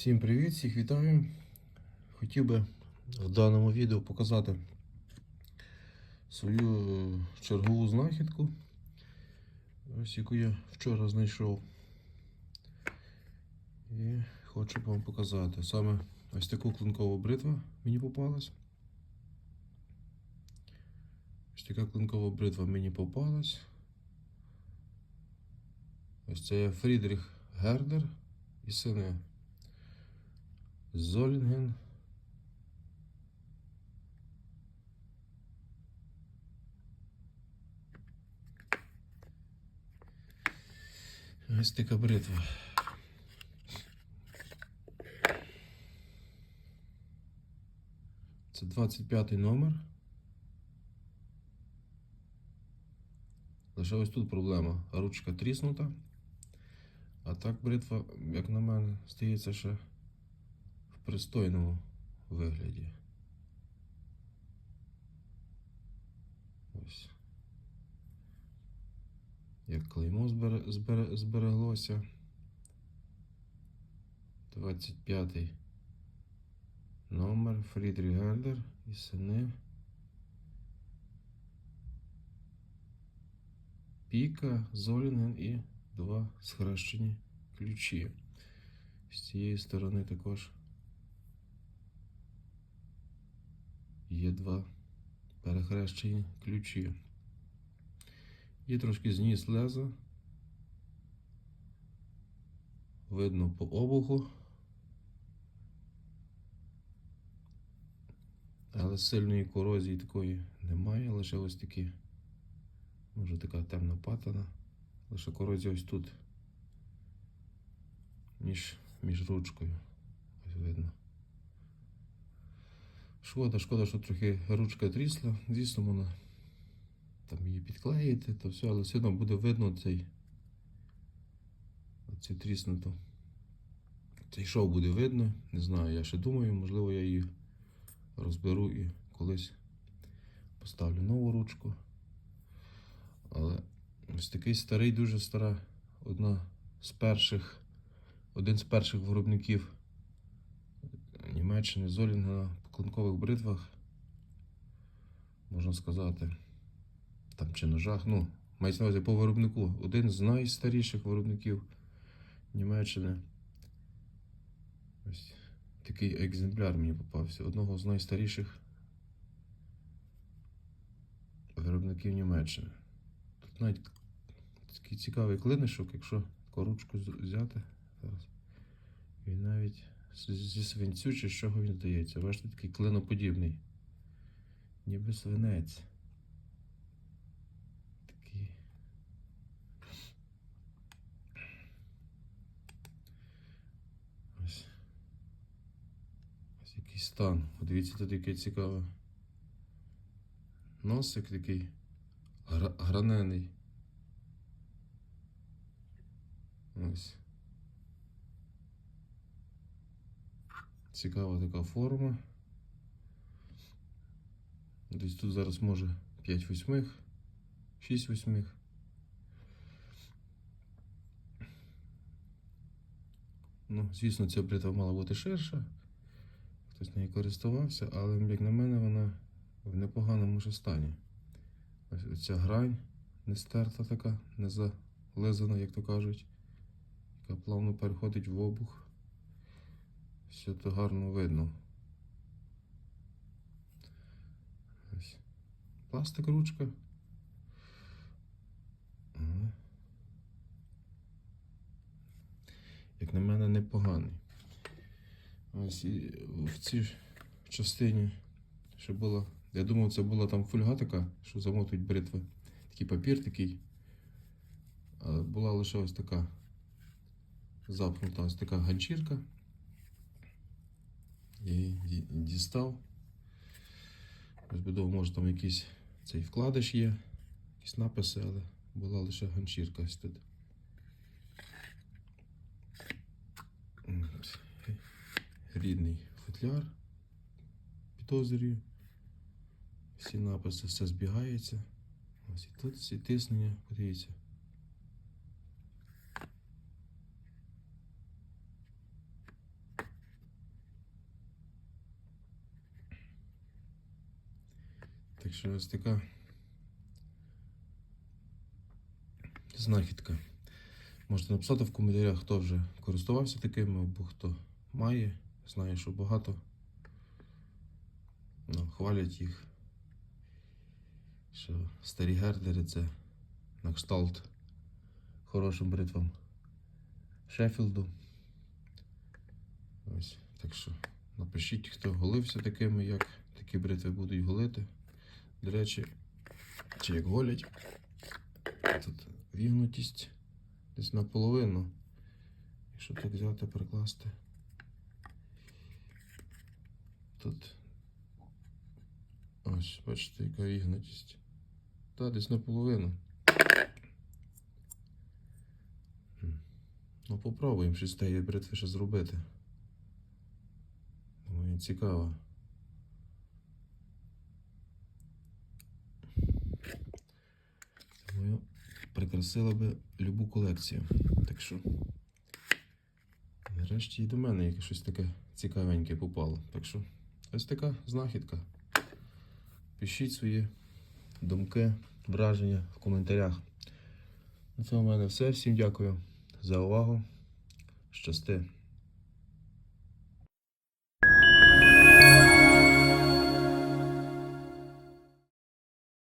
Всім привіт, всіх вітаю. Хотів би в даному відео показати свою чергову знахідку, ось яку я вчора знайшов. І хочу вам показати. Саме ось таку клинкова бритва мені попалась. Ось така клинкова бритва мені попалась. Ось це Фрідріх Гердер і сини. Золінген. Ось така бритва. Це 25 номер. Лише ось тут проблема. Ручка тріснута. А так бритва, як на мене, стається ще пристойному вигляді. Ось. Як клеймо збере, збере, збереглося. 25 номер Фрідріх Гердер і сини. Піка, Золінген і два схрещені ключі. З цієї сторони також є два перехрещені ключі. Є трошки зніс леза. Видно по обуху. Але сильної корозії такої немає, лише ось такі, може така темна патина. Лише корозія ось тут. Між, між ручкою. Ось видно. Шкода, шкода, що трохи ручка трісла. Звісно, вона там її підклеїти, то все, але все одно буде видно цей оцю тріснуту. Цей шов буде видно. Не знаю, я ще думаю, можливо, я її розберу і колись поставлю нову ручку. Але ось такий старий, дуже стара, одна з перших, один з перших виробників Німеччини Золінга на клинкових бритвах, можна сказати, там чи ножах, ну, мається на увазі по виробнику. Один з найстаріших виробників Німеччини. Ось такий екземпляр мені попався. Одного з найстаріших виробників Німеччини. Тут навіть такий цікавий клинишок, якщо таку ручку з- взяти. Він навіть зі свинцю чи з чого він здається. Бачите, такий клиноподібний. Ніби свинець. Такий. Ось. Ось який стан. Подивіться, тут який цікавий. Носик такий гра- гранений. Ось. Цікава така форма. Десь тут зараз може 5 восьмих, 6 восьмих. Ну, звісно, ця бритва мала бути ширша. Хтось нею користувався, але, як на мене, вона в непоганому ж стані. Ось ця грань не стерта така, не зализана, як то кажуть, яка плавно переходить в обух. Все то гарно видно. Ось. Пластик ручка. Як на мене, непоганий. Ось і в цій частині ще була. Я думав, це була там фольга така, що замотують бритви. Такий папір такий. Але була лише ось така запнута ось така ганчірка. Я її дістав. Би може там якийсь цей вкладиш є, якісь написи, але була лише ганчірка ось тут. Рідний футляр. Підозрюю. Всі написи, все збігається. Ось і тут всі тиснення, подивіться. Так що ось така знахідка. Можете написати в коментарях, хто вже користувався такими, або хто має. Знаю, що багато. Ну, хвалять їх. Що старі гердери це на кшталт хорошим бритвам Шеффілду. Ось, так що напишіть, хто голився такими, як такі бритви будуть голити. До речі, чи як голять. Тут вігнутість десь наполовину. Якщо так взяти, прикласти. Тут. Ось, бачите, яка вігнутість. Та, десь наполовину. Ну, попробуємо щось з тієї бритви ще зробити. Думаю, цікаво. Думаю, прикрасила би любу колекцію. Так що. Нарешті і до мене якесь щось таке цікавеньке попало. Так що ось така знахідка. Пишіть свої думки, враження в коментарях. На цьому в мене все. Всім дякую за увагу. Щасти.